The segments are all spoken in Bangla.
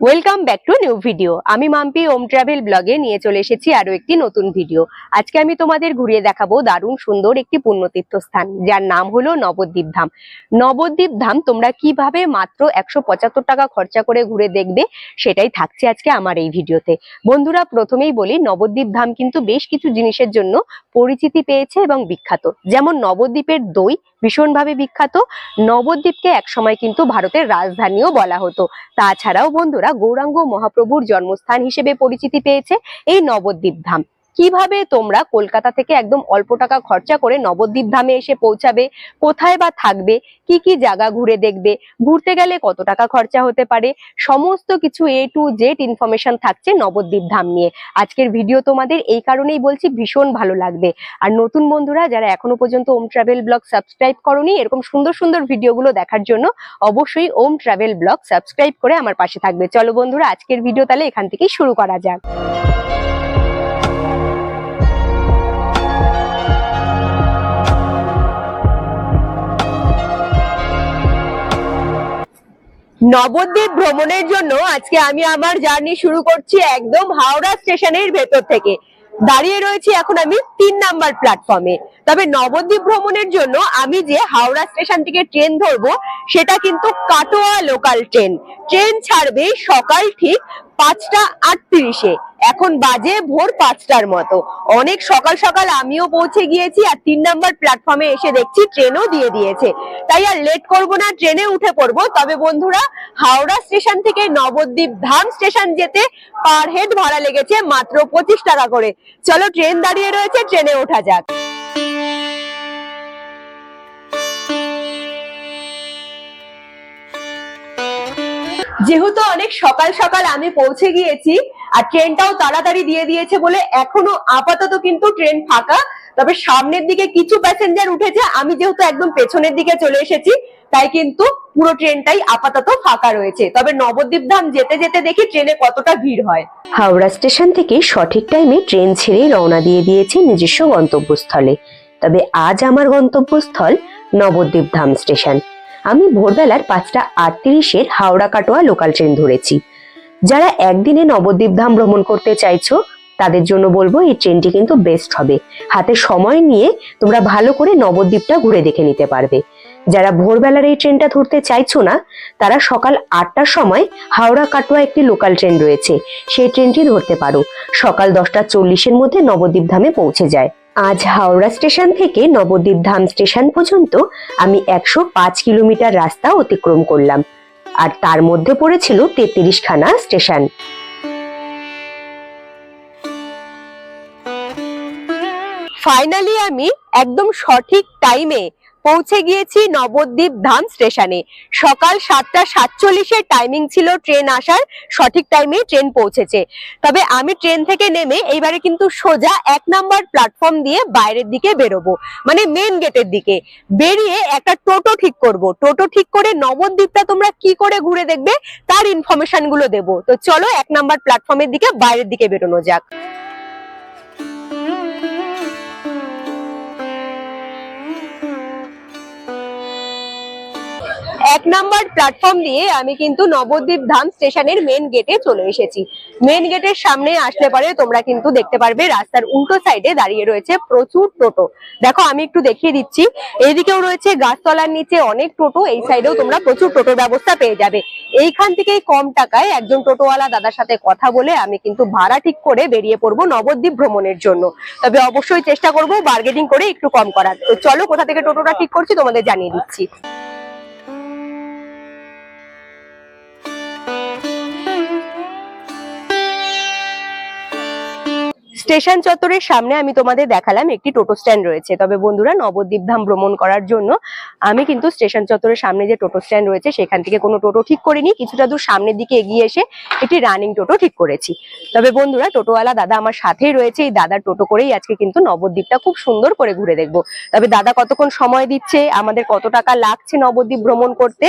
Welcome back to new video আমি মাম্পি ওম ট্রাভেল ব্লগে নিয়ে চলে এসেছি আরও একটি নতুন ভিডিও আজকে আমি তোমাদের ঘুরিয়ে দেখাবো দারুণ সুন্দর একটি পুণ্যতীর্থ স্থান যার নাম হলো নবদ্বীপ ধাম। নবদ্বীপ ধাম তোমরা কীভাবে মাত্র একশো পঁচাত্তর টাকা খরচা করে ঘুরে দেখবে, সেটাই থাকছে আজকে আমার এই ভিডিওতে বন্ধুরা, প্রথমেই বলি, নবদ্বীপ ধাম কিন্তু বেশ কিছু জিনিসের জন্য পরিচিতি পেয়েছে এবং বিখ্যাত। যেমন নবদ্বীপের দই ভীষণভাবে বিখ্যাত। নবদ্বীপকে একসময় কিন্তু ভারতের রাজধানীও বলা হতো। তাছাড়াও বন্ধুরা গৌরাঙ্গ মহাপ্রভুর জন্মস্থান হিসেবে পরিচিতি পেয়েছে এই নবদ্বীপ ধাম। কীভাবে তোমরা কলকাতা থেকে একদম অল্প টাকা খরচা করে নবদ্বীপ ধামে এসে পৌঁছাবে? কোথায় বা থাকবে? কি কি জায়গা ঘুরে দেখবে? ঘুরতে গেলে কত টাকা খরচা হতে পারে? সমস্ত কিছু এ টু জেড ইনফরমেশন থাকছে নবদ্বীপ ধাম নিয়ে। আজকের ভিডিও তোমাদের এই কারণেই বলছি, ভীষণ ভালো লাগবে। আর নতুন বন্ধুরা, যারা এখনও পর্যন্ত ওম ট্রাভেল ব্লগ সাবস্ক্রাইব করনি, এরকম সুন্দর সুন্দর ভিডিওগুলো দেখার জন্য অবশ্যই ওম ট্রাভেল ব্লগ সাবস্ক্রাইব করে আমার পাশে থাকবে। চলো বন্ধুরা, আজকের ভিডিও তাহলে এখান থেকেই শুরু করা যাক। নবদ্বীপ ভ্রমণের জন্য আজকে আমি আমার জার্নি শুরু করছি একদম হাওড়া স্টেশনের ভেতর থেকে। দাঁড়িয়ে রয়েছি এখন আমি তিন নাম্বার প্ল্যাটফর্মে তবে নবদ্বীপ ভ্রমণের জন্য আমি যে হাওড়া স্টেশন থেকে ট্রেন ধরবো, সেটা কিন্তু কাটোয়া লোকাল ট্রেন ট্রেন ছাড়বে সকাল ঠিক পাঁচটা আটত্রিশে। এখন বাজে ভোর পাঁচটার মতো। অনেক সকাল সকাল আমিও পৌঁছে গিয়েছি আর তিন নম্বর প্ল্যাটফর্মে এসে দেখছি ট্রেনও দিয়ে দিয়েছে। তাই আর লেট করব না ট্রেনে উঠে পড়ব। তবে বন্ধুরা, হাওড়া স্টেশন থেকে নবদ্বীপ ধাম স্টেশন যেতে পার হেড ভাড়া লেগেছে মাত্র পঁচিশ টাকা করে। চলো ট্রেন দাঁড়িয়ে রয়েছে ট্রেনে ওঠা যাক। যেহেতু অনেক সকাল সকাল আমি পৌঁছে গিয়েছি, আর ট্রেনটাও তাড়াতাড়ি দিয়ে দিয়েছে বলে এখনও আপাতত কিন্তু ট্রেন ফাঁকা। তবে সামনের দিকে কিছু প্যাসেঞ্জার উঠেছে, আমি যেহেতু একদম পেছনের দিকে চলে এসেছি, তাই কিন্তু পুরো ট্রেনটাই আপাতত ফাঁকা রয়েছে। তবে নবদ্বীপ ধাম যেতে যেতে দেখি ট্রেনে কতটা ভিড় হয়। হাওড়া স্টেশন থেকে সঠিক টাইমে ট্রেন ছেড়েই রওনা দিয়ে দিয়েছে নিজস্ব গন্তব্যস্থলে। তবে আজ আমার গন্তব্যস্থল নবদ্বীপ ধাম স্টেশন। আমি ভোরবেলার পাঁচটা আটত্রিশের হাওড়া কাটোয়া লোকাল ট্রেন ধরেছি। যারা একদিনে নবদ্বীপ ধাম ভ্রমণ করতে চাইছো, তাদের জন্য বলব এই ট্রেনটি কিন্তু বেস্ট হবে। হাতে সময় নিয়ে তোমরা ভালো করে নবদ্বীপটা ঘুরে দেখে নিতে পারবে। যারা ভোরবেলার এই ট্রেনটা ধরতে চাইছো না, তারা সকাল আটটার সময় হাওড়া কাটোয়া একটি লোকাল ট্রেন রয়েছে। সেই ট্রেনটি ধরতে পারো। সকাল দশটা চল্লিশের মধ্যে নবদ্বীপ ধামে পৌঁছে যায়। আজ হাওড়া স্টেশন থেকে নবদ্বীপ ধাম স্টেশন পর্যন্ত আমি একশো পাঁচ কিলোমিটার রাস্তা অতিক্রম করলাম। আর তার মধ্যে পড়েছিল তেত্রিশ খানা স্টেশন। ফাইনালি আমি একদম সঠিক টাইমে পৌঁছে গিয়েছি নবদ্বীপ ধাম স্টেশনে। সকাল সাতটা সাতচল্লিশের টাইমিং ছিল ট্রেন আসার, সঠিক টাইমে ট্রেন পৌঁছেছে। তবে আমি ট্রেন থেকে নেমে এইবারে কিন্তু সোজা এক নাম্বার প্ল্যাটফর্ম দিয়ে বাইরের দিকে বেরোবো মানে মেন গেটের দিকে। বেরিয়ে একটা টোটো ঠিক করব। টোটো ঠিক করে নবদ্বীপটা তোমরা কি করে ঘুরে দেখবে, তার ইনফরমেশনগুলো দেবো। তো চলো এক নাম্বার প্ল্যাটফর্মের দিকে বাইরের দিকে বেরোনো যাক। নাম্বার প্ল্যাটফর্ম দিয়ে আমি কিন্তু নবদ্বীপ ধাম স্টেশনের মেন গেটে চলে এসেছি। মেন গেটের সামনে আসলে পরে তোমরা কিন্তু দেখতে পারবে রাস্তার উল্টো সাইডে দাঁড়িয়ে রয়েছে প্রচুর টোটো। দেখো, আমি একটু দেখিয়ে দিচ্ছি। এইদিকেও রয়েছে গাছতলার নিচে অনেক টোটো, এই সাইডেও তোমরা প্রচুর টোটোর ব্যবস্থা পেয়ে যাবে। এইখান থেকেই কম টাকায় একজন টোটোওয়ালা দাদার সাথে কথা বলে আমি কিন্তু ভাড়া ঠিক করে বেরিয়ে পড়ব নবদ্বীপ ভ্রমণের জন্য। তবে অবশ্যই চেষ্টা করব বার্গেনিং করে একটু কম করার। চলো, কোথা থেকে টোটোটা ঠিক করছি তোমাদের জানিয়ে দিচ্ছি। স্টেশন চত্বরের সামনে আমি তোমাদের দেখালাম একটি টোটো স্ট্যান্ড রয়েছে। তবে বন্ধুরা নবদ্বীপ ধাম ভ্রমণ করার জন্য আমি কিন্তু স্টেশন চত্বরের সামনে যে টোটো স্ট্যান্ড রয়েছে, সেখান থেকে কোনো টোটো ঠিক করিনি। কিছুটা দূর সামনের দিকে এগিয়ে এসে একটি রানিং টোটো ঠিক করেছি। তবে বন্ধুরা, টোটোওয়ালা দাদা আমার সাথেই রয়েছে। এই দাদার টোটো করেই আজকে কিন্তু নবদ্বীপটা খুব সুন্দর করে ঘুরে দেখব। তবে দাদা কতক্ষণ সময় দিচ্ছে, আমাদের কত টাকা লাগছে নবদ্বীপ ভ্রমণ করতে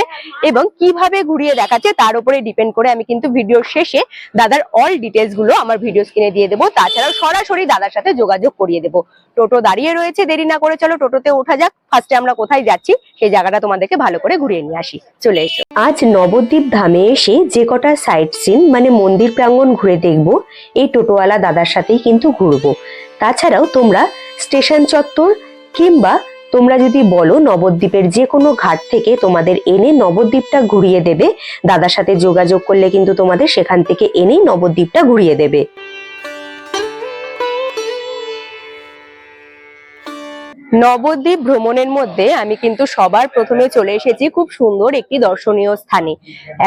এবং কীভাবে ঘুরিয়ে দেখাচ্ছে, তার উপরে ডিপেন্ড করে আমি কিন্তু ভিডিওর শেষে দাদার অল ডিটেলসগুলো আমার ভিডিও স্ক্রিনে দিয়ে দেবো। তাছাড়াও সরাসরি দাদার সাথে যোগাযোগ করিয়ে দেবো। টোটো দাঁড়িয়ে রয়েছে, দেরি না করে চলো টোটোতে ওঠা যাক। ফার্স্টে আমরা কোথায় যাচ্ছি সেই জায়গাটা তোমাদেরকে ভালো করে ঘুরিয়ে নিয়ে আসি। চলে এসো। আজ নবদ্বীপ ধামে এসে যে কটা সাইট সিন মানে মন্দির প্রাঙ্গণ ঘুরে দেখব, এই টোটোওয়ালা দাদার সাথেই কিন্তু ঘুরবো। তাছাড়াও তোমরা স্টেশন চত্বর কিংবা তোমরা যদি বলো নবদ্বীপের যে কোনো ঘাট থেকে তোমাদের এনে নবদ্বীপটা ঘুরিয়ে দেবে, দাদার সাথে যোগাযোগ করলে কিন্তু তোমাদের সেখান থেকে এনেই নবদ্বীপটা ঘুরিয়ে দেবে। নবদ্বীপ ভ্রমণের মধ্যে আমি কিন্তু সবার প্রথমে চলে এসেছি খুব সুন্দর একটি দর্শনীয় স্থানে।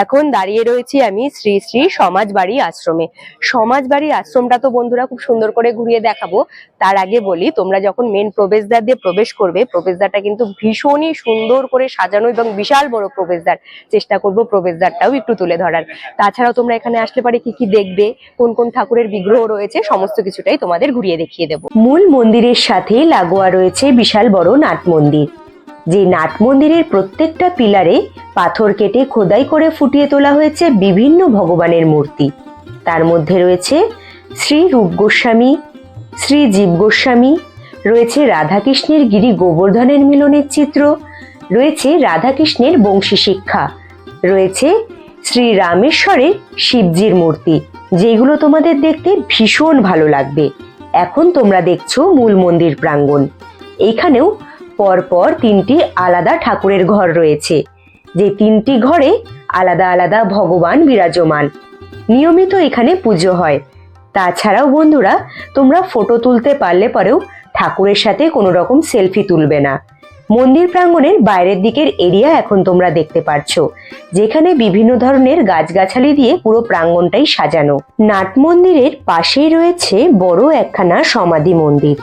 এখন দাঁড়িয়ে রয়েছি আমি শ্রী শ্রী সমাজবাড়ি আশ্রমে। সমাজবাড়ি আশ্রমটা তো বন্ধুরা খুব সুন্দর করে ঘুরিয়ে দেখাবো। তার আগে বলি, তোমরা যখন মেন প্রবেশদ্বার দিয়ে প্রবেশ করবে, প্রবেশদ্বারটা কিন্তু ভীষণই সুন্দর করে সাজানো এবং বিশাল বড় প্রবেশদ্বার। চেষ্টা করব প্রবেশদ্বারটাও একটু তুলে ধরার। তাছাড়াও তোমরা এখানে আসলে পারে কি কি দেখবে, কোন কোন ঠাকুরের বিগ্রহ রয়েছে, সমস্ত কিছুটাই তোমাদের ঘুরিয়ে দেখিয়ে দেবো। মূল মন্দিরের সাথে লাগোয়া রয়েছে বিশাল বড় নাট মন্দির। যে নাট মন্দিরের প্রত্যেকটা পিলারে পাথর কেটে খোদাই করে ফুটিয়ে তোলা হয়েছে বিভিন্ন ভগবানের মূর্তি। তার মধ্যে রয়েছে শ্রী রূপ গোস্বামী, শ্রী জীব গোস্বামী, রয়েছে রাধাকৃষ্ণের গিরি গোবর্ধনের মিলনের চিত্র, রয়েছে রাধাকৃষ্ণের বংশী শিক্ষা, রয়েছে শ্রী রামেশ্বরের শিবজির মূর্তি। যেগুলো তোমাদের দেখতে ভীষণ ভালো লাগবে। এখন তোমরা দেখছ মূল মন্দির প্রাঙ্গণ। এইখানেও পরপর তিনটি আলাদা ঠাকুরের ঘর রয়েছে। যে তিনটি ঘরে আলাদা আলাদা ভগবান বিরাজমান। নিয়মিত এখানে পুজো হয়। তাছাড়াও বন্ধুরা, তোমরা ফটো তুলতে পারলে পরেও ঠাকুরের সাথে কোনো রকম সেলফি তুলবে না। মন্দির প্রাঙ্গণের বাইরের দিকের এরিয়া এখন তোমরা দেখতে পারছ, যেখানে বিভিন্ন ধরনের গাছগাছালি দিয়ে পুরো প্রাঙ্গণটাই সাজানো। নাট মন্দিরের পাশেই রয়েছে বড় একখানা সমাধি মন্দির।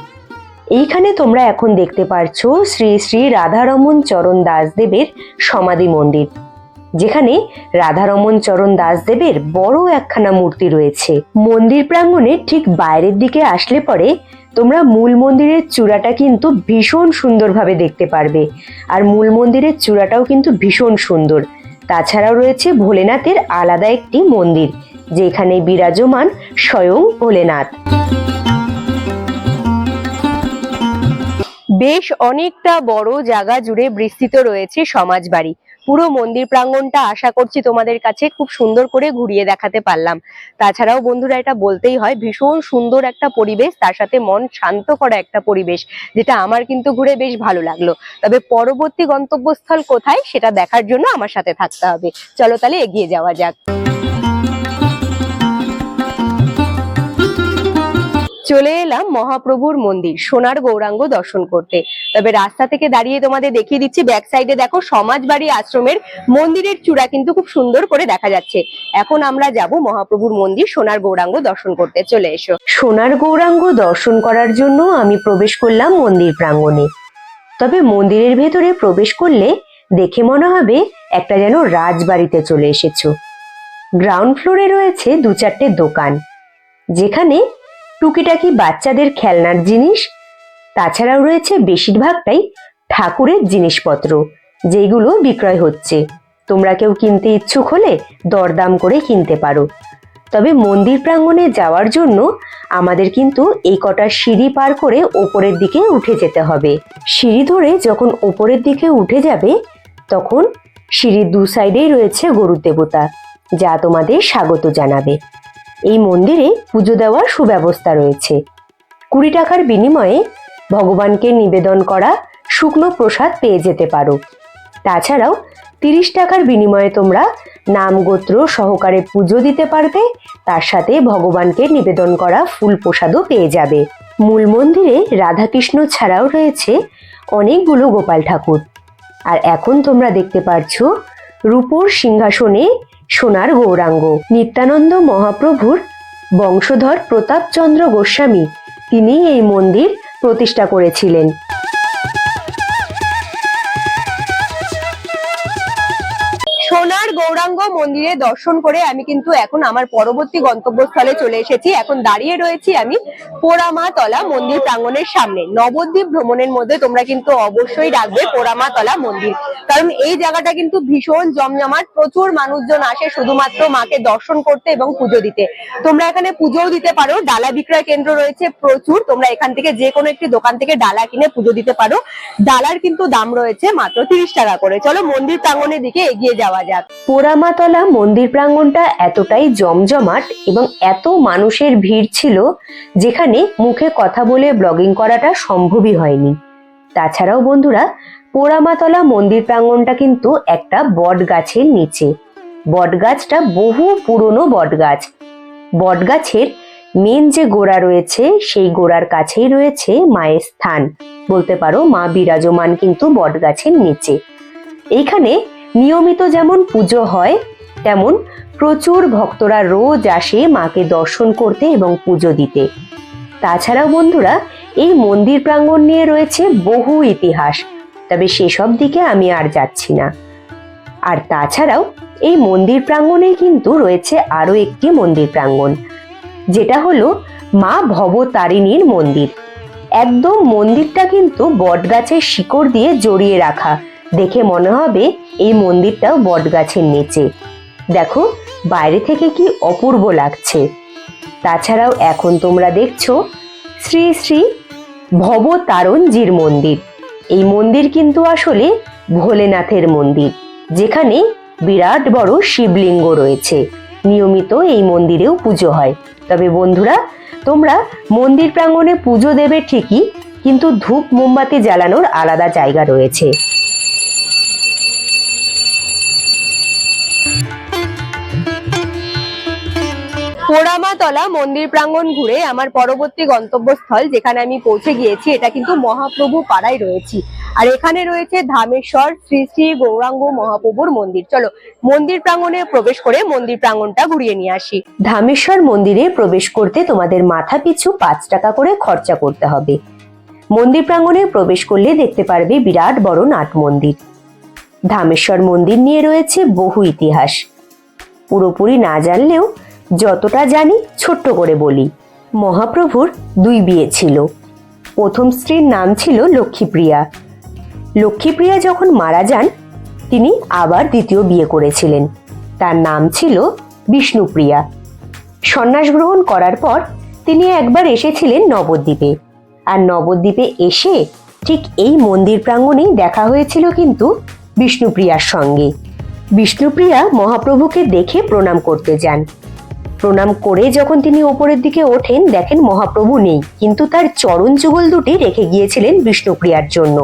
এইখানে তোমরা এখন দেখতে পারছ শ্রী শ্রী রাধারমন চরণ দাসদেবের সমাধি মন্দির, যেখানে রাধারমন চরণ দাসদেবের বড় একখানা মূর্তি রয়েছে। মন্দির প্রাঙ্গণে ঠিক বাইরের দিকে আসলে পরে তোমরা মূল মন্দিরের চূড়াটা কিন্তু ভীষণ সুন্দরভাবে দেখতে পারবে। আর মূল মন্দিরের চূড়াটাও কিন্তু ভীষণ সুন্দর। তাছাড়াও রয়েছে ভোলেনাথের আলাদা একটি মন্দির, যেখানে বিরাজমান স্বয়ং ভোলেনাথ। বেশ অনেকটা বড় জায়গা জুড়ে বিস্তৃত রয়েছে সমাজ বাড়ি। পুরো মন্দির প্রাঙ্গণটা আশা করছি তোমাদের কাছে খুব সুন্দর করে ঘুরিয়ে দেখাতে পারলাম। তাছাড়াও বন্ধুরা, এটা বলতেই হয়, ভীষণ সুন্দর একটা পরিবেশ, তার সাথে মন শান্ত করা একটা পরিবেশ, যেটা আমার কিন্তু ঘুরে বেশ ভালো লাগল। তবে পরবর্তী গন্তব্যস্থল কোথায়, সেটা দেখার জন্য আমার সাথে থাকতে হবে। চলো তাহলে এগিয়ে যাওয়া যাক। চলে এলাম মহাপ্রভুর মন্দির, সোনার গৌরাঙ্গ দর্শন করতে। তবে রাস্তা থেকে দাঁড়িয়ে তোমাদের দেখিয়ে দিচ্ছি ব্যাক সাইডে দেখো সমাজবাড়ি আশ্রমের মন্দিরের চূড়া কিন্তু খুব সুন্দর করে দেখা যাচ্ছে। এখন আমরা যাব মহাপ্রভুর মন্দির, সোনার গৌরাঙ্গ দর্শন করতে। চলে এসো। সোনার গৌরাঙ্গ দর্শন করার জন্য আমি প্রবেশ করলাম মন্দির প্রাঙ্গণে। তবে মন্দিরের ভেতরে প্রবেশ করলে দেখে মনে হবে একটা যেন রাজবাড়িতে চলে এসেছ। গ্রাউন্ড ফ্লোরে রয়েছে দু চারটে দোকান, যেখানে টুকিটাকি বাচ্চাদের খেলনার জিনিস। তাছাড়াও রয়েছে বেশিরভাগটাই ঠাকুরের জিনিসপত্র যেগুলো বিক্রয় হচ্ছে। তোমরা কেউ কিনতে ইচ্ছুক হলে দরদাম করে কিনতে পারো। তবে মন্দির প্রাঙ্গণে যাওয়ার জন্য আমাদের কিন্তু এই কটা সিঁড়ি পার করে ওপরের দিকে উঠে যেতে হবে। সিঁড়ি ধরে যখন ওপরের দিকে উঠে যাবে, তখন সিঁড়ির দু সাইডেই রয়েছে গরুর দেবতা, যা তোমাদের স্বাগত জানাবে। এই মন্দিরে পুজো দেওয়ার সুব্যবস্থা রয়েছে। কুড়ি টাকার বিনিময়ে ভগবানকে নিবেদন করা শুকনো প্রসাদ পেয়ে যেতে পারো। তাছাড়াও তিরিশ টাকার বিনিময়ে তোমরা নাম গোত্র সহকারে পুজো দিতে পারবে, তার সাথে ভগবানকে নিবেদন করা ফুল প্রসাদও পেয়ে যাবে। মূল মন্দিরে রাধাকৃষ্ণ ছাড়াও রয়েছে অনেকগুলো গোপাল ঠাকুর। আর এখন তোমরা দেখতে পারছ রূপোর সিংহাসনে সোনার গৌরাঙ্গ নিত্যানন্দ মহাপ্রভুর বংশধর প্রতাপচন্দ্র গোস্বামী। তিনি এই মন্দির প্রতিষ্ঠা করেছিলেন। গৌরাঙ্গ মন্দিরে দর্শন করে আমি কিন্তু এখন আমার পরবর্তী গন্তব্যস্থলে চলে এসেছি। এখন দাঁড়িয়ে রয়েছি আমি পোড়ামাতলা মন্দির প্রাঙ্গনের সামনে। নবদ্বীপ ভ্রমণের মধ্যে তোমরা কিন্তু অবশ্যই রাখবে পোড়ামাতলা মন্দির। কারণ এই জায়গাটা কিন্তু ভীষণ জমজমাট, প্রচুর মানুষজন আসে শুধুমাত্র মাকে দর্শন করতে এবং পুজো দিতে। তোমরা এখানে পুজোও দিতে পারো, ডালা বিক্রয় কেন্দ্র রয়েছে প্রচুর, তোমরা এখান থেকে যে কোনো একটি দোকান থেকে ডালা কিনে পুজো দিতে পারো। ডালার কিন্তু দাম রয়েছে মাত্র তিরিশ টাকা করে। চলো মন্দির প্রাঙ্গনের দিকে এগিয়ে যাওয়া যাক। পোড়ামাতলা মন্দির প্রাঙ্গণটা এতটাই জমজমাট এবং এত মানুষের ভিড় ছিল যেখানে মুখে কথা বলে ব্লগিং করাটা সম্ভবই হয়নি। তাছাড়াও বন্ধুরা, পোড়ামাতলা মন্দির প্রাঙ্গণটা কিন্তু একটা বট গাছের নিচে। বট গাছটা বহু পুরনো বট গাছ বট গাছের মেন যে গোড়া রয়েছে, সেই গোড়ার কাছেই রয়েছে মায়ের স্থান। বলতে পারো মা বিরাজমান কিন্তু বট গাছের নিচে। এইখানে নিয়মিত যেমন পুজো হয়, তেমন প্রচুর ভক্তরা রোজ আসে মাকে দর্শন করতে এবং পুজো দিতে। তাছাড়াও বন্ধুরা, এই মন্দির প্রাঙ্গণ নিয়ে রয়েছে বহু ইতিহাস, তবে সেসব দিকে আমি আর যাচ্ছি না। আর তাছাড়াও, এই মন্দির প্রাঙ্গণে কিন্তু রয়েছে আরও একটি মন্দির প্রাঙ্গণ, যেটা হলো মা ভবতারিণীর মন্দির। একদম মন্দিরটা কিন্তু বটগাছের শিকড় দিয়ে জড়িয়ে রাখা, দেখে মনে হবে এই মন্দিরটাও বটগাছের নিচে। দেখো, বাইরে থেকে কি অপূর্ব লাগছে। তাছাড়াও এখন তোমরা দেখছ শ্রী শ্রী ভবতারণজির মন্দির। এই মন্দির কিন্তু আসলে ভোলেনাথের মন্দির, যেখানে বিরাট বড় শিবলিঙ্গ রয়েছে। নিয়মিত এই মন্দিরেও পুজো হয়। তবে বন্ধুরা, তোমরা মন্দির প্রাঙ্গণে পুজো দেবে ঠিকই, কিন্তু ধূপ মোমবাতি জ্বালানোর আলাদা জায়গা রয়েছে। পোড়ামাতলা মন্দির প্রাঙ্গণ ঘুরে আমার পরবর্তী গন্তব্যস্থল যেখানে আমি পৌঁছে গিয়েছি, এটা কিন্তু মহাপ্রভু পাড়ায় রয়েছি। আর এখানে রয়েছে ধামেশ্বর শ্রী শ্রী গৌরাঙ্গ মহাপ্রভুর মন্দির। চলো, মন্দির প্রাঙ্গণে প্রবেশ করে মন্দির প্রাঙ্গণটা ঘুরিয়ে নিয়ে আসি। ধামেশ্বর মন্দিরে প্রবেশ করতে তোমাদের মাথা পিছু পাঁচ টাকা করে খরচা করতে হবে। মন্দির প্রাঙ্গণে প্রবেশ করলে দেখতে পারবে বিরাট বড় নাট মন্দির। ধামেশ্বর মন্দির নিয়ে রয়েছে বহু ইতিহাস। পুরোপুরি না জানলেও যতটা জানি ছোট্ট করে বলি। মহাপ্রভুর দুই বিয়ে ছিল। প্রথম স্ত্রীর নাম ছিল লক্ষ্মীপ্রিয়া। লক্ষ্মীপ্রিয়া যখন মারা যান, তিনি আবার দ্বিতীয় বিয়ে করেছিলেন। তার নাম ছিল বিষ্ণুপ্রিয়া। সন্ন্যাস গ্রহণ করার পর তিনি একবার এসেছিলেন নবদ্বীপে। আর নবদ্বীপে এসে ঠিক এই মন্দির প্রাঙ্গণেই দেখা হয়েছিল কিন্তু বিষ্ণুপ্রিয়ার সঙ্গে। বিষ্ণুপ্রিয়া মহাপ্রভুকে দেখে প্রণাম করতে যান। প্রণাম করে যখন তিনি ওপরের দিকে ওঠেন, দেখেন মহাপ্রভু নেই, কিন্তু তার চরণ যুগল দুটি রেখে গিয়েছিলেন বিষ্ণুপ্রিয়ার জন্য।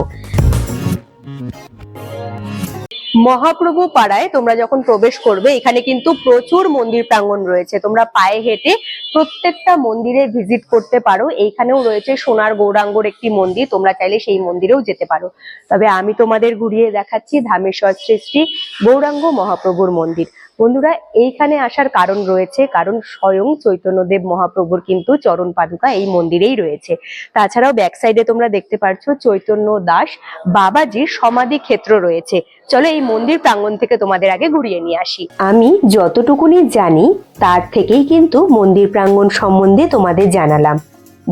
মহাপ্রভু পাড়ায় তোমরা যখন প্রবেশ করবে, এখানে কিন্তু প্রচুর মন্দির প্রাঙ্গণ রয়েছে। তোমরা পায়ে হেঁটে প্রত্যেকটা মন্দিরে ভিজিট করতে পারো। এইখানেও রয়েছে সোনার গৌরাঙ্গর একটি মন্দির, তোমরা চাইলে সেই মন্দিরেও যেতে পারো। তবে আমি তোমাদের ঘুরিয়ে দেখাচ্ছি ধামেশ্বর শ্রী শ্রী গৌরাঙ্গ মহাপ্রভুর মন্দির। বন্ধুরা, এইখানে আসার কারণ রয়েছে, কারণ স্বয়ং চৈতন্যদেব মহাপ্রভুর কিন্তু চরণ পাদুকা এই মন্দিরেই রয়েছে। তাছাড়াও ব্যাক সাইডে তোমরা দেখতে পাচ্ছ চৈতন্য দাস, বাবাজির সমাধি ক্ষেত্র রয়েছে। চলো এই মন্দির প্রাঙ্গণ থেকে তোমাদের আগে ঘুরিয়ে নিয়ে আসি। আমি যতটুকুনি জানি, তার থেকেই কিন্তু মন্দির প্রাঙ্গণ সম্বন্ধে তোমাদের জানালাম।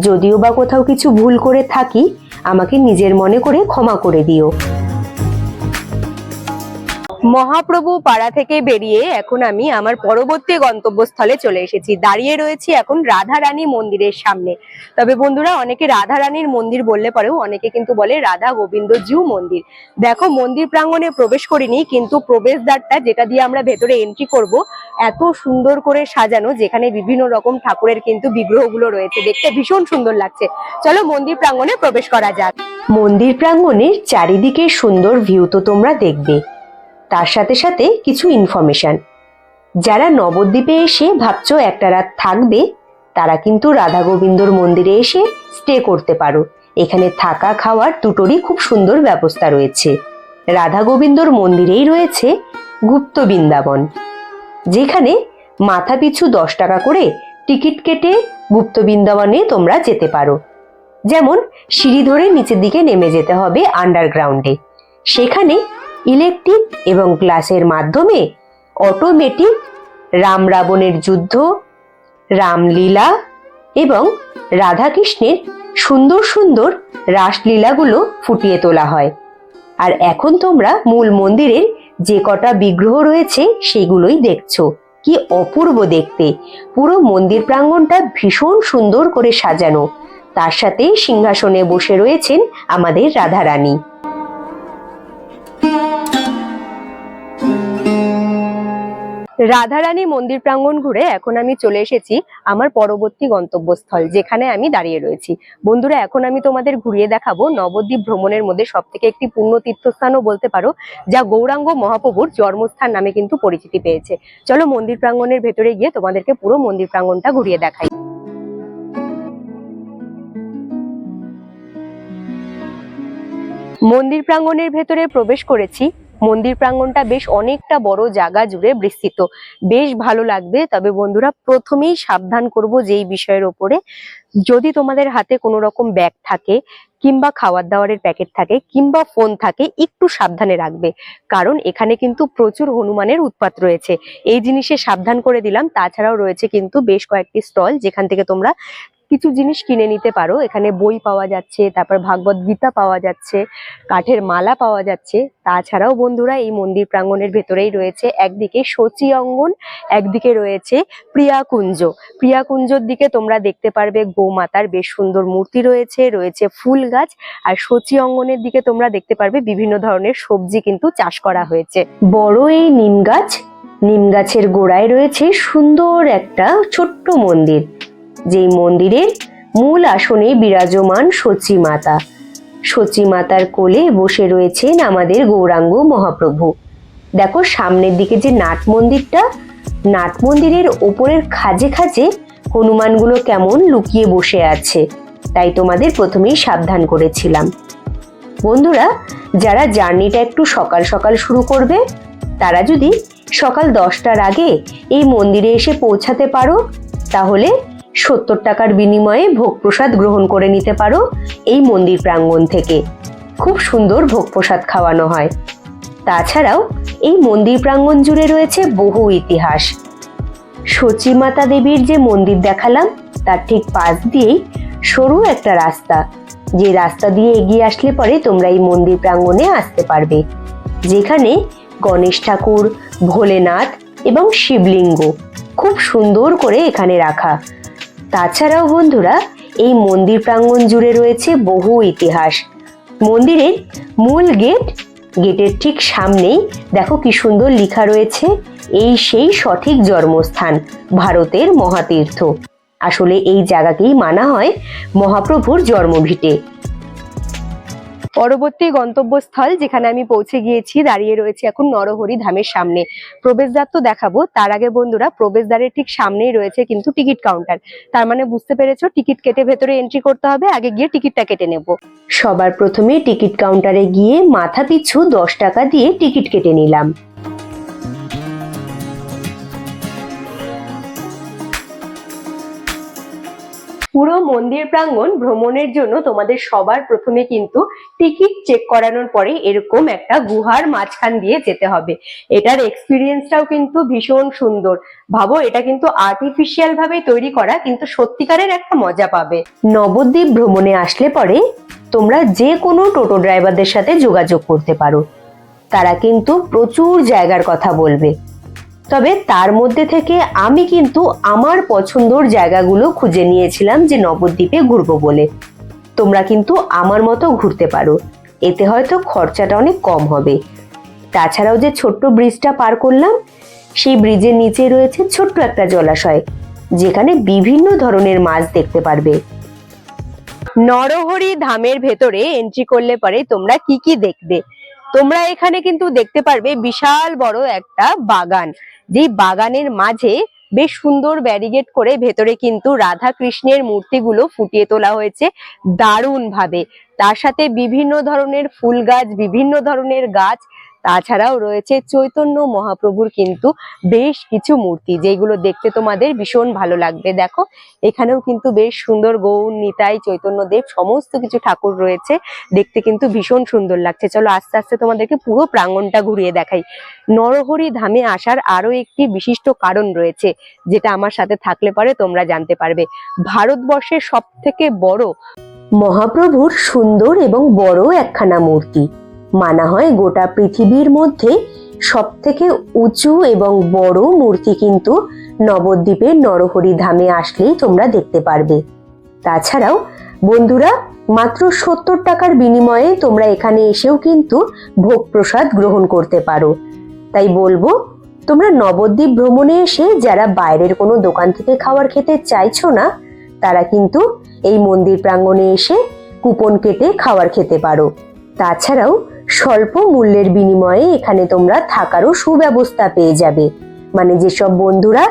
যদিও বা কোথাও কিছু ভুল করে থাকি, আমাকে নিজের মনে করে ক্ষমা করে দিও। মহাপ্রভু পাড়া থেকে বেরিয়ে এখন আমি আমার পরবর্তী গন্তব্যস্থলে চলে এসেছি। দাঁড়িয়ে রয়েছি এখন রাধারানী মন্দিরের সামনে। তবে বন্ধুরা, অনেকে রাধারানীর মন্দির বললে পরেও অনেকে কিন্তু বলে রাধা গোবিন্দ জিউ মন্দির। দেখো, মন্দির প্রাঙ্গণে প্রবেশ করিনি, কিন্তু প্রবেশদ্বারটা যেটা দিয়ে আমরা ভেতরে এন্ট্রি করব, এত সুন্দর করে সাজানো, যেখানে বিভিন্ন রকম ঠাকুরের কিন্তু বিগ্রহগুলো রয়েছে। দেখতে ভীষণ সুন্দর লাগছে। চলো মন্দির প্রাঙ্গণে প্রবেশ করা যাক। মন্দির প্রাঙ্গণের চারিদিকে সুন্দর ভিউ তো তোমরা দেখবে। তার সাথে সাথে কিছু ইনফরমেশন যারা নবদ্বীপে এসে ভাবছ একটা রাত থাকবে, তারা কিন্তু রাধা গোবিন্দর মন্দিরে এসে স্টে করতে পারো। এখানে থাকা খাওয়ার দুটোরই খুব সুন্দর ব্যবস্থা রয়েছে। রাধা গোবিন্দর মন্দিরেই রয়েছে গুপ্ত বৃন্দাবন। যেখানে মাথা পিছু দশ টাকা করে টিকিট কেটে গুপ্ত বৃন্দাবনে তোমরা যেতে পারো। যেমন সিঁড়ি ধরে নিচের দিকে নেমে যেতে হবে আন্ডারগ্রাউন্ডে সেখানে ইলেকট্রিক এবং গ্লাসের মাধ্যমে অটোমেটিক রাম রাবণের যুদ্ধ, রামলীলা এবং রাধাকৃষ্ণের সুন্দর সুন্দর রাসলীলাগুলো ফুটিয়ে তোলা হয়। আর এখন তোমরা মূল মন্দিরের যে কটা বিগ্রহ রয়েছে সেগুলোই দেখছ। কি অপূর্ব দেখতে! পুরো মন্দির প্রাঙ্গণটা ভীষণ সুন্দর করে সাজানো। তার সাথে সিংহাসনে বসে রয়েছেন আমাদের রাধারানী। রাধারানী মন্দির প্রাঙ্গণ ঘুরে এখন আমি চলে এসেছি আমার পরবর্তী গন্তব্যস্থল, যেখানে আমি দাঁড়িয়ে রয়েছি। বন্ধুরা, এখন আমি তোমাদের ঘুরিয়ে দেখাবো নবদ্বীপ ভ্রমণের মধ্যে সব থেকে একটি পূর্ণ তীর্থস্থানও বলতে পারো, যা গৌরাঙ্গ মহাপ্রভুর জন্মস্থান নামে কিন্তু পরিচিতি পেয়েছে। চলো মন্দির প্রাঙ্গণের ভেতরে গিয়ে তোমাদেরকে পুরো মন্দির প্রাঙ্গণটা ঘুরিয়ে দেখাই। মন্দির প্রাঙ্গণের ভেতরে প্রবেশ করেছি মন্দির প্রাঙ্গণটা বেশ অনেকটা বড় জায়গা জুড়ে বিস্তৃত। বেশ ভালো লাগবে, তবে বন্ধুরা প্রথমেই সাবধান করব যেই বিষয়ের ওপরে। যদি তোমাদের হাতে কোনো রকম ব্যাগ থাকে, কিংবা খাওয়ার দাওয়ারের প্যাকেট থাকে, কিংবা ফোন থাকে, একটু সাবধানে রাখবে। কারণ এখানে কিন্তু প্রচুর হনুমানের উৎপাত রয়েছে। এই জিনিসে সাবধান করে দিলাম। তাছাড়াও রয়েছে কিন্তু বেশ কয়েকটি স্টল, যেখান থেকে তোমরা কিছু জিনিস কিনে নিতে পারো। এখানে বই পাওয়া যাচ্ছে, তারপর ভাগবত গীতা পাওয়া যাচ্ছে, কাঠের মালা পাওয়া যাচ্ছে। তাছাড়াও বন্ধুরা, এই মন্দির প্রাঙ্গণের ভেতরেই রয়েছে একদিকে সচি অঙ্গন, একদিকে রয়েছে প্রিয়াকুঞ্জ। প্রিয়াকুঞ্জর দিকে তোমরা দেখতে পারবে গোমাতার বেশ সুন্দর মূর্তি রয়েছে রয়েছে ফুল গাছ, আর সচি অঙ্গনের দিকে তোমরা দেখতে পারবে বিভিন্ন ধরনের সবজি কিন্তু চাষ করা হয়েছে। বড় এই নিম গাছ, নিম গাছের গোড়ায় রয়েছে সুন্দর একটা ছোট্ট মন্দির। যেই মন্দিরের মূল আসনে বিরাজমান সচী মাতা। সচী মাতার কোলে বসে রয়েছেন আমাদের গৌরাঙ্গ মহাপ্রভু। দেখো, সামনের দিকে যে নাট মন্দিরটা, নাট মন্দিরের ওপরের খাজে খাজে হনুমানগুলো কেমন লুকিয়ে বসে আছে, তাই তোমাদের প্রথমেই সাবধান করেছিলাম। বন্ধুরা, যারা জার্নিটা একটু সকাল সকাল শুরু করবে, তারা যদি সকাল দশটার আগে এই মন্দিরে এসে পৌঁছাতে পারো, তাহলে সত্তর টাকার বিনিময়ে ভোগ প্রসাদ গ্রহণ করে নিতে পারো এই মন্দির প্রাঙ্গণ থেকে। খুব সুন্দর ভোগ প্রসাদ খাওয়ানো হয়। তাছাড়াও এই মন্দির প্রাঙ্গণ জুড়ে রয়েছে বহু ইতিহাস। সচিমাতা দেবীর যে মন্দির দেখালাম, তার ঠিক পাশ দিয়েই সরু একটা রাস্তা। যে রাস্তা দিয়ে এগিয়ে আসলে পরে তোমরা এই মন্দির প্রাঙ্গণে আসতে পারবে। যেখানে গণেশ ঠাকুর, ভোলেনাথ এবং শিবলিঙ্গ খুব সুন্দর করে এখানে রাখা। তাছাড়াও বন্ধুরা, এই মন্দির প্রাঙ্গণ জুড়ে রয়েছে বহু ইতিহাস। মন্দিরের মূল গেট, গেটের ঠিক সামনেই দেখো কি সুন্দর লেখা রয়েছে, এই সেই সঠিক জন্মস্থান, ভারতের মহাতীর্থ। আসলে এই জায়গাকেই মানা হয় মহাপ্রভুর জন্মভিটে। পরবর্তী গন্তব্যস্থল যেখানে আমি পৌঁছে গিয়েছি, দাঁড়িয়ে রয়েছে এখন নরহরি ধামের সামনে। প্রবেশদ্বার তো দেখাবো। তার আগে বন্ধুরা, প্রবেশদ্বারের ঠিক সামনেই রয়েছে কিন্তু টিকিট কাউন্টার। তার মানে বুঝতে পেরেছ, টিকিট কেটে ভেতরে এন্ট্রি করতে হবে, আগে গিয়ে টিকিটটা কেটে নেব। সবার প্রথমে টিকিট কাউন্টারে গিয়ে মাথা পিছু দশ টাকা দিয়ে টিকিট কেটে নিলাম। পুরো মন্দির প্রাঙ্গণ ভ্রমণের জন্য তোমাদের সবার প্রথমে কিন্তু টিকিট চেক করানোর পরে এরকম একটা গুহার মাঝখান দিয়ে যেতে হবে। এটার এক্সপিরিয়েন্সটাও কিন্তু ভীষণ সুন্দর। ভাবো, এটা কিন্তু আর্টিফিশিয়াল ভাবে তৈরি করা, কিন্তু সত্যিকারের একটা মজা পাবে। নবদ্বীপ ভ্রমণে আসলে পরে তোমরা যে কোনো টোটো ড্রাইভারদের সাথে যোগাযোগ করতে পারো। তারা কিন্তু প্রচুর জায়গার কথা বলবে। তবে তার মধ্যে থেকে আমি কিন্তু আমার পছন্দর জায়গাগুলো খুঁজে নিয়েছিলাম যে নবদ্বীপে ঘুরবো বলে। তোমরা কিন্তু আমার মতো ঘুরতে পারো। এতে হয়তো খরচাটা অনেক কম হবে। তাছাড়াও যে ছোট্ট ব্রিজটা পার করলাম, সেই ব্রিজের নিচে রয়েছে ছোট্ট একটা জলাশয়, যেখানে বিভিন্ন ধরনের মাছ দেখতে পারবে। নরহরি ধামের ভেতরে এন্ট্রি করলে পরে তোমরা কি কি দেখবে? তোমরা এখানে কিন্তু দেখতে পারবে বিশাল বড় একটা বাগান। যে বাগানের মাঝে বেশ সুন্দর ব্যারিগেড করে ভেতরে কিন্তু রাধা কৃষ্ণের মূর্তিগুলো ফুটিয়ে তোলা হয়েছে দারুণ ভাবে তার সাথে বিভিন্ন ধরনের ফুল গাছ, বিভিন্ন ধরনের গাছ তাছাড়াও রয়েছে চৈতন্য মহাপ্রভুর কিন্তু বেশ কিছু মূর্তি যেগুলো দেখতে তোমাদের ভীষণ ভালো লাগবে। দেখো, এখানেও কিন্তু বেশ সুন্দর গৌর, নিতাই, চৈতন্যদেব সমস্ত কিছু ঠাকুর রয়েছে। দেখতে কিন্তু ভীষণ সুন্দর লাগছে। চলো আস্তে আস্তে তোমাদেরকে পুরো প্রাঙ্গণটা ঘুরিয়ে দেখাই। নরহরি ধামে আসার আরও একটি বিশিষ্ট কারণ রয়েছে, যেটা আমার সাথে থাকলে পরে তোমরা জানতে পারবে। ভারতবর্ষের সব থেকে বড় মহাপ্রভুর সুন্দর এবং বড় একখানা মূর্তি। মানা হয়, গোটা পৃথিবীর মধ্যে সব থেকে উঁচু এবং বড় মূর্তি কিন্তু নবদ্বীপের নরহরি ধামে আসলেই তোমরা দেখতে পারবে। তাছাড়াও বন্ধুরা, মাত্র সত্তর টাকার বিনিময়ে তোমরা এখানে এসেও কিন্তু ভোগ প্রসাদ গ্রহণ করতে পারো। তাই বলব, তোমরা নবদ্বীপ ভ্রমণে এসে যারা বাইরের কোনো দোকান থেকে খাবার খেতে চাইছো না, তারা কিন্তু এই মন্দির প্রাঙ্গণে এসে কুপন কেটে খাবার খেতে পারো। তাছাড়াও স্বল্প মূল্যের বিনিময়ে এখানে তোমরা থাকারও সুব্যবস্থা পেয়ে যাবে। মানে যেসব বন্ধুরা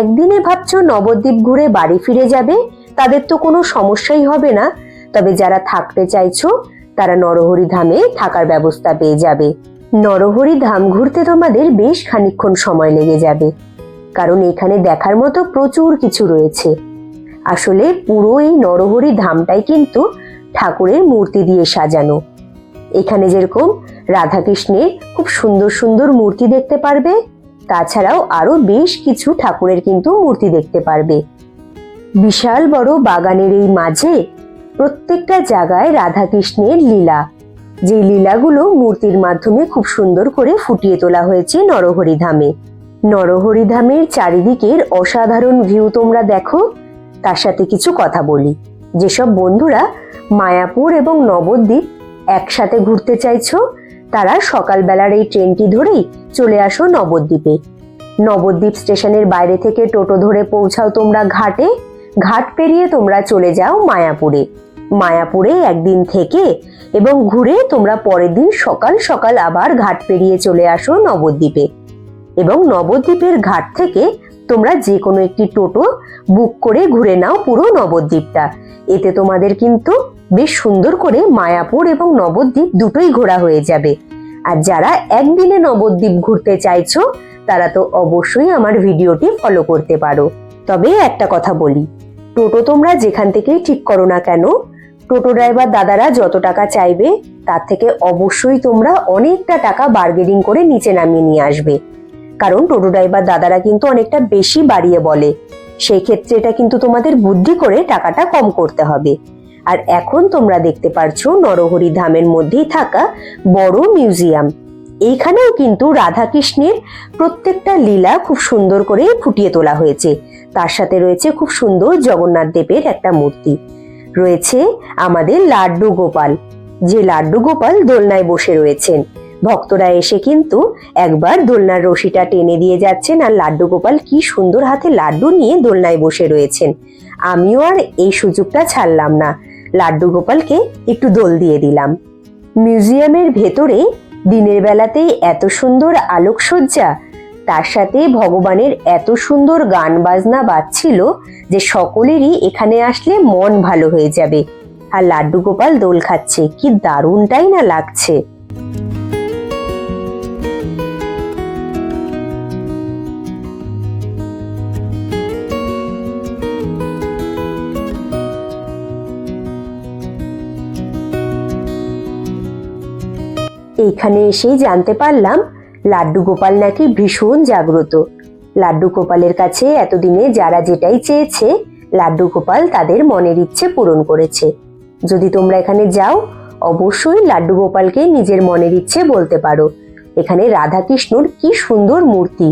একদিনে ভাবছ নবদ্বীপ ঘুরে বাড়ি ফিরে যাবে, তাদের তো কোনো সমস্যাই হবে না। তবে যারা থাকতে চাইছো, তারা নরহরি ধামে থাকার ব্যবস্থা পেয়ে যাবে। নরহরি ধাম ঘুরতে তোমাদের বেশ খানিকক্ষণ সময় লেগে যাবে, কারণ এখানে দেখার মতো প্রচুর কিছু রয়েছে। আসলে পুরো এই নরহরি ধামটাই কিন্তু ঠাকুরের মূর্তি দিয়ে সাজানো। এখানে যেরকম রাধাকৃষ্ণের খুব সুন্দর সুন্দর মূর্তি দেখতে পারবে, তাছাড়াও আরও বেশ কিছু ঠাকুরের কিন্তু মূর্তি দেখতে পারবে। বিশাল বড় বাগানের এই মাঝে প্রত্যেকটা জায়গায় রাধাকৃষ্ণের লীলা, যে লীলাগুলো মূর্তির মাধ্যমে খুব সুন্দর করে ফুটিয়ে তোলা হয়েছে নরহরি ধামে। নরহরি ধামের চারিদিকের অসাধারণ ভিউ তোমরা দেখো, তার সাথে কিছু কথা বলি। যেসব বন্ধুরা মায়াপুর এবং নবদ্বীপ একসাথে ঘুরতে চাইছো? তারা সকালবেলার এই ট্রেনটি ধরেই চলে আসো নবদ্বীপে। নবদ্বীপ স্টেশনের বাইরে থেকে টোটো ধরে পৌঁছাও তোমরা ঘাটে। ঘাট পেরিয়ে তোমরা চলে যাও মায়াপুরে। মায়াপুরে একদিন থেকে এবং ঘুরে তোমরা পরের দিন সকাল সকাল আবার ঘাট পেরিয়ে চলে আসো নবদ্বীপে। এবং নবদ্বীপের ঘাট থেকে তোমরা যে কোনো একটি টোটো বুক করে ঘুরে নাও পুরো নবদ্বীপটা। এতে তোমাদের কিন্তু বেশ সুন্দর করে মায়াপুর এবং নবদ্বীপ দুটোই ঘোরা হয়ে যাবে। আর যারা একদিনে নবদ্বীপ ঘুরতে চাইছো, তারা তো অবশ্যই আমার ভিডিওটি ফলো করতে পারো। তবে একটা কথা বলি, টোটো তোমরা যেখান থেকেই ঠিক করো না কেন, টোটো ড্রাইভার দাদারা যত টাকা চাইবে, তার থেকে অবশ্যই তোমরা অনেকটা টাকা বার্গেনিং করে নিচে নামিয়ে নিয়ে আসবে। কারণ টোটো ড্রাইভার দাদারা কিন্তু অনেকটা বেশি বাড়িয়ে বলে, সেই ক্ষেত্রে এটা কিন্তু তোমাদের বুদ্ধি করে টাকাটা কম করতে হবে। আর এখন তোমরা দেখতে পারছ নরহরি ধামের মধ্যেই থাকা বড় মিউজিয়াম। এইখানেও কিন্তু রাধাকৃষ্ণের প্রত্যেকটা লীলা খুব সুন্দর করে ফুটিয়ে তোলা হয়েছে। তার সাথে রয়েছে খুব সুন্দর জগন্নাথ দেবের একটা মূর্তি। রয়েছে আমাদের লাড্ডু গোপাল। যে লাড্ডু গোপাল দোলনায় বসে রয়েছেন। ভক্তরা এসে কিন্তু একবার দোলনার রশিটা টেনে দিয়ে যাচ্ছেন আর লাড্ডু গোপাল কি সুন্দর হাতে লাড্ডু নিয়ে দোলনায় বসে রয়েছেন। আমিও আর এই সুযোগটা ছাড়লাম না। লাড্ডু গোপালকে একটু দোল দিয়ে দিলাম। মিউজিয়ামের ভেতরে দিনের বেলাতেই এত সুন্দর আলোকসজ্জা, তার সাথে ভগবানের এত সুন্দর গান বাজনা বাজছিল যে সকলেরই এখানে আসলে মন ভালো হয়ে যাবে। আর লাড্ডু গোপাল দোল খাচ্ছে, কি দারুণটাই না লাগছে? এইখানে এসেই জানতে পারলাম লাড্ডু গোপাল নাকি ভীষণ জাগ্রত। লাড্ডু গোপালের কাছে এতদিনে যারা যেটাই চেয়েছে, লাড্ডু গোপাল তাদের মনের ইচ্ছে পূরণ করেছে। যদি তোমরা এখানে যাও, অবশ্যই লাড্ডু গোপালকে নিজের মনের ইচ্ছে বলতে পারো। এখানে রাধাকৃষ্ণর কি সুন্দর মূর্তি।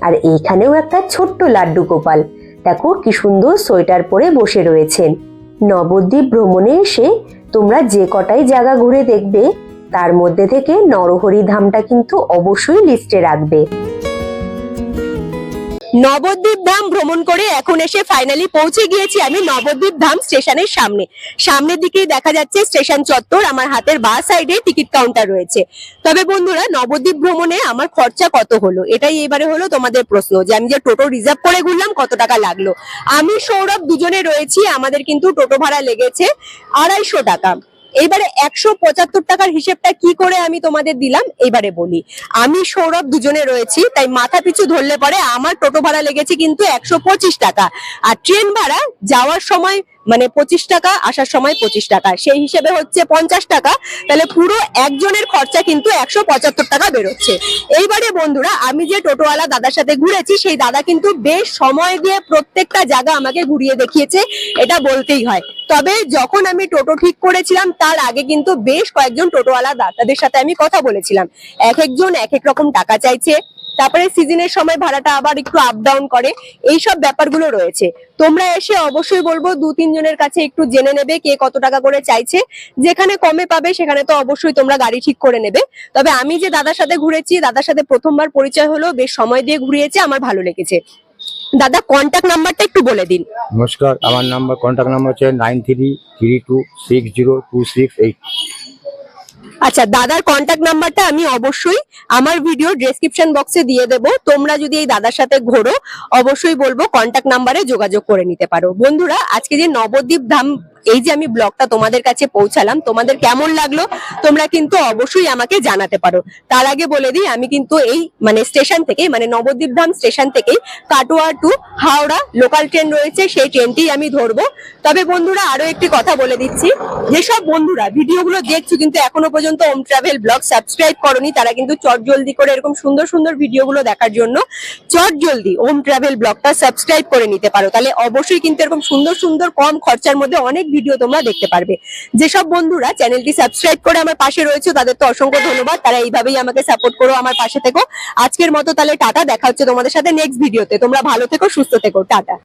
আর এইখানেও একটা ছোট্ট লাড্ডু গোপাল। দেখো কি সুন্দর সোয়েটার পরে বসে রয়েছেন। নবদ্বীপ ভ্রমণে এসে তোমরা যে কটাই জায়গা ঘুরে দেখবে তার মধ্যে থেকে নরহরি ধামটা কিন্তু অবশ্যই লিস্টে রাখবে। নবদ্বীপ ধাম ভ্রমণ করে এখন এসে ফাইনালি পৌঁছে গিয়েছি আমি নবদ্বীপ ধাম স্টেশনের সামনে। সামনের দিকেই দেখা যাচ্ছে স্টেশন চত্বর, আমার হাতের বা সাইডে টিকিট কাউন্টার রয়েছে। তবে বন্ধুরা, নবদ্বীপ ভ্রমণে আমার খরচা কত হলো? এটাই এবারে হলো তোমাদের প্রশ্ন যে আমি যে টোটো রিজার্ভ করে ঘুরলাম কত টাকা লাগল? আমি সৌরভ দুজনে রয়েছি, আমাদের কিন্তু টোটো ভাড়া লেগেছে আড়াইশো টাকা। এইবারে একশো পঁচাত্তর টাকার হিসেবটা কি করে আমি তোমাদের দিলাম? এবারে বলি। আমি সৌরভ দুজনে রয়েছি, তাই মাথা পিছু ধরলে পরে আমার টোটো ভাড়া লেগেছে কিন্তু একশো পঁচিশ টাকা। আর ট্রেন ভাড়া যাওয়ার সময় মানে পঁচিশ টাকা, আসার সময় পঁচিশ টাকা। সেই হিসেবে হচ্ছে পঞ্চাশ টাকা। তাহলে পুরো একজনের খরচা কিন্তু একশো পঁচাত্তর টাকা বেরোচ্ছে। এইবারে বন্ধুরা, আমি যে টোটোওয়ালা দাদার সাথে ঘুরেছি, সেই দাদা কিন্তু বেশ সময় দিয়ে প্রত্যেকটা জায়গা আমাকে ঘুরিয়ে দেখিয়েছে, এটা বলতেই হয়। তবে যখন আমি টোটো ঠিক করেছিলাম, তার আগে কিন্তু বেশ কয়েকজন টোটোওয়ালা দাদাদের সাথে আমি কথা বলেছিলাম। এক একজন এক এক রকম টাকা চাইছে। তারপরে সিজনের সময় ভাড়াটা আবার একটু আপ ডাউন করে, এইসব ব্যাপারগুলো রয়েছে। তোমরা এসে অবশ্যই বলব দু তিনজনের কাছে একটু জেনে নেবে কে কত টাকা করে চাইছে। যেখানে কমে পাবে সেখানে তো অবশ্যই তোমরা গাড়ি ঠিক করে নেবে। তবে আমি যে দাদার সাথে ঘুরেছি, দাদার সাথে প্রথমবার পরিচয় হলো, বেশ সময় দিয়ে ঘুরিয়েছে, আমার ভালো লেগেছে। দাদা কন্ট্যাক্ট নাম্বারটা একটু বলে দিন। নমস্কার, আমার নাম্বার কন্ট্যাক্ট নাম্বার হচ্ছে nine three three two six zero two six eight আচ্ছা দাদার কন্ট্যাক্ট নাম্বারটা আমি অবশ্যই আমার ভিডিও ডেসক্রিপশন বক্সে দিয়ে দেব। তোমরা যদি এই দাদার সাথে ঘোরো, অবশ্যই বলব কন্ট্যাক্ট নাম্বারে যোগাযোগ করে নিতে পারো। বন্ধুরা, আজকে যে নবদ্বীপ ধাম এই যে আমি ব্লগটা তোমাদের কাছে পৌঁছালাম, তোমাদের কেমন লাগল তোমরা কিন্তু অবশ্যই আমাকে জানাতে পারো। তার আগে বলে দিই, আমি কিন্তু এই মানে স্টেশন থেকে মানে নবদ্বীপ ধাম স্টেশন থেকেই Katwa to Howrah local train রয়েছে, সেই ট্রেনটি আমি ধরবো। তবে বন্ধুরা, আরও একটি কথা বলে দিচ্ছি, যেসব বন্ধুরা ভিডিওগুলো দেখছ কিন্তু এখনও পর্যন্ত ওম ট্রাভেল ব্লগ সাবস্ক্রাইব করনি, তারা কিন্তু চট জলদি করে এরকম সুন্দর সুন্দর ভিডিওগুলো দেখার জন্য চট জলদি ওম ট্রাভেল ব্লগটা সাবস্ক্রাইব করে নিতে পারো। তাহলে অবশ্যই কিন্তু এরকম সুন্দর সুন্দর কম খরচার মধ্যে অনেক ভিডিও তোমরা দেখতে পারবে। যেসব বন্ধুরা চ্যানেলটি সাবস্ক্রাইব করে আমার পাশে রয়েছে, তাদের তো অসংখ্য ধন্যবাদ। তারা এইভাবেই আমাকে সাপোর্ট করো, আমার পাশে থেকো। আজকের মতো তাহলে টাটা, দেখা হচ্ছে তোমাদের সাথে নেক্সট ভিডিওতে তোমরা ভালো থেকো, সুস্থ থেকো, টাটা।